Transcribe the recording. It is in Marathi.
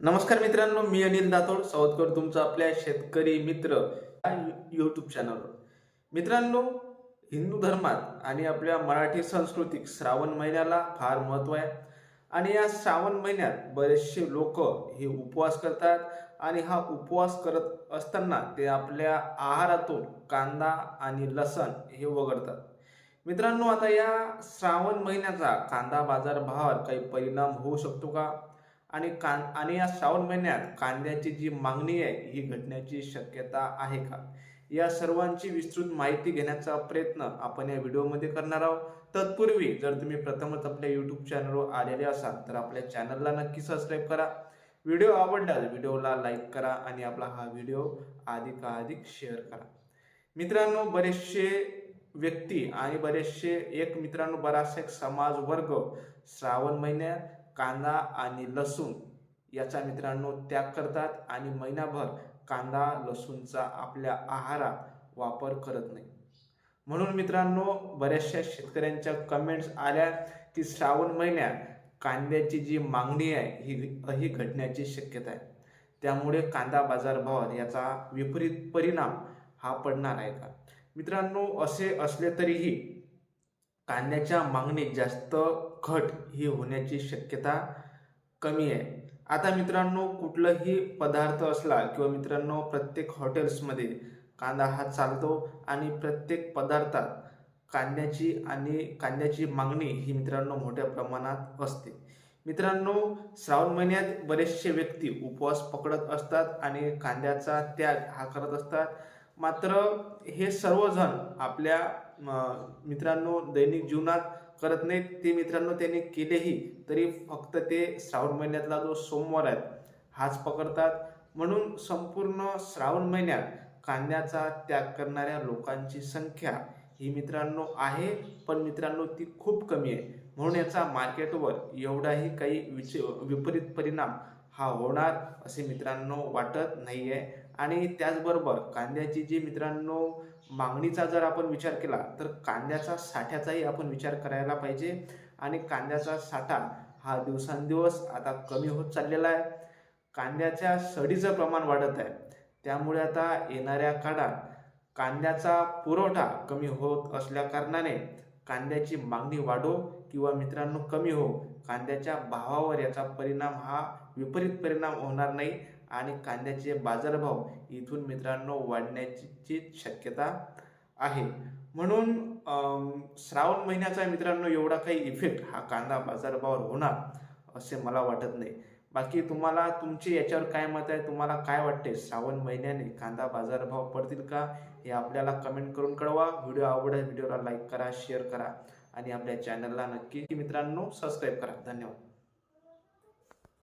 नमस्कार मित्रांनो मी अनिल दातोड सावधकर तुमचं आपल्या शेतकरी मित्र यूट्यूब चॅनलवर मित्रांनो हिंदू धर्मात आणि आपल्या मराठी संस्कृतीत श्रावण महिन्याला फार महत्त्व आहे. आणि या श्रावण महिन्यात बरेचसे लोक हे उपवास करतात आणि हा उपवास करत असताना ते आपल्या आहारातून कांदा आणि लसण हे वगळतात. मित्रांनो आता या श्रावण महिन्याचा कांदा बाजार भावावर काही परिणाम होऊ शकतो का? आणि कां आणि या श्रावण महिन्यात कांद्याची जी मागणी आहे ही घटण्याची शक्यता आहे का? या सर्वांची विस्तृत माहिती घेण्याचा प्रयत्न आपण या व्हिडिओमध्ये करणार आहोत. तत्पूर्वी जर तुम्ही प्रथमच आपल्या यूट्यूब चॅनलवर आलेले असाल तर आपल्या चॅनलला नक्की सबस्क्राईब करा. व्हिडिओ आवडल्यास व्हिडिओला लाईक करा आणि आपला हा व्हिडिओ अधिकाधिक शेअर करा. मित्रांनो बरेचसे व्यक्ती आणि बरेचसे एक मित्रांनो बराचसा एक समाज वर्ग श्रावण महिन्यात कांदा आणि लसूण याचा मित्रांनो त्याग करतात आणि महिनाभर कांदा लसूणचा आपल्या आहारात वापर करत नाही. म्हणून मित्रांनो बऱ्याचशा शेतकऱ्यांच्या कमेंट्स आल्या की श्रावण महिन्यात कांद्याची जी मागणी आहे ही ही घटण्याची शक्यता आहे. त्यामुळे कांदा बाजारभावात याचा विपरीत परिणाम हा पडणार आहे का? मित्रांनो असे असले तरीही कांद्याच्या मागणीत जास्त घट ही होण्याची शक्यता कमी आहे. आता मित्रांनो कुठलाही पदार्थ असला किंवा मित्रांनो प्रत्येक हॉटेल्समध्ये कांदा हा चालतो आणि प्रत्येक पदार्थात कांद्याची आणि कांद्याची मागणी ही मित्रांनो मोठ्या प्रमाणात असते. मित्रांनो श्रावण महिन्यात बरेचसे व्यक्ती उपवास पकडत असतात आणि कांद्याचा त्याग हा करत असतात. मात्र हे सर्वजण आपल्या मित्रांनो दैनिक जीवनात करत नाहीत. ते मित्रांनो त्यांनी केलेही तरी फक्त ते श्रावण महिन्यातला जो सोमवार आहे हाच पकडतात. म्हणून संपूर्ण श्रावण महिन्यात कांद्याचा त्याग करणाऱ्या लोकांची संख्या ही मित्रांनो आहे पण मित्रांनो ती खूप कमी आहे. म्हणून याचा मार्केटवर एवढाही काही विच विपरीत परिणाम हा होणार असे मित्रांनो वाटत नाही आहे आणि त्याचबरोबर कांद्याची जी मित्रांनो मागणीचा जर आपण विचार केला तर कांद्याचा साठ्याचाही आपण विचार करायला पाहिजे. आणि कांद्याचा साठा हा दिवसांदिवस आता कमी होत चाललेला आहे. कांद्याच्या सडीचं प्रमाण वाढत आहे. त्यामुळे आता येणाऱ्या काळात कांद्याचा पुरवठा कमी होत असल्या कारणाने कांद्याची मागणी वाढो किंवा मित्रांनो कमी हो कांद्याच्या भावावर याचा परिणाम हा विपरीत परिणाम होणार नाही आणि कांद्याचे बाजारभाव इथून मित्रांनो वाढण्याची शक्यता आहे. म्हणून श्रावण महिन्याचा मित्रांनो एवढा काही इफेक्ट हा कांदा बाजारभावावर होणार असे मला वाटत नाही. बाकी तुम्हाला तुमचे याच्यावर काय मत आहे? तुम्हाला काय वाटते श्रावण महिन्याने कांदा बाजारभाव पडतील का? हे आपल्याला कमेंट करून कळवा. व्हिडिओ आवडेल व्हिडिओला लाईक करा शेअर करा आणि आपल्या चॅनलला नक्की मित्रांनो सबस्क्राईब करा. धन्यवाद.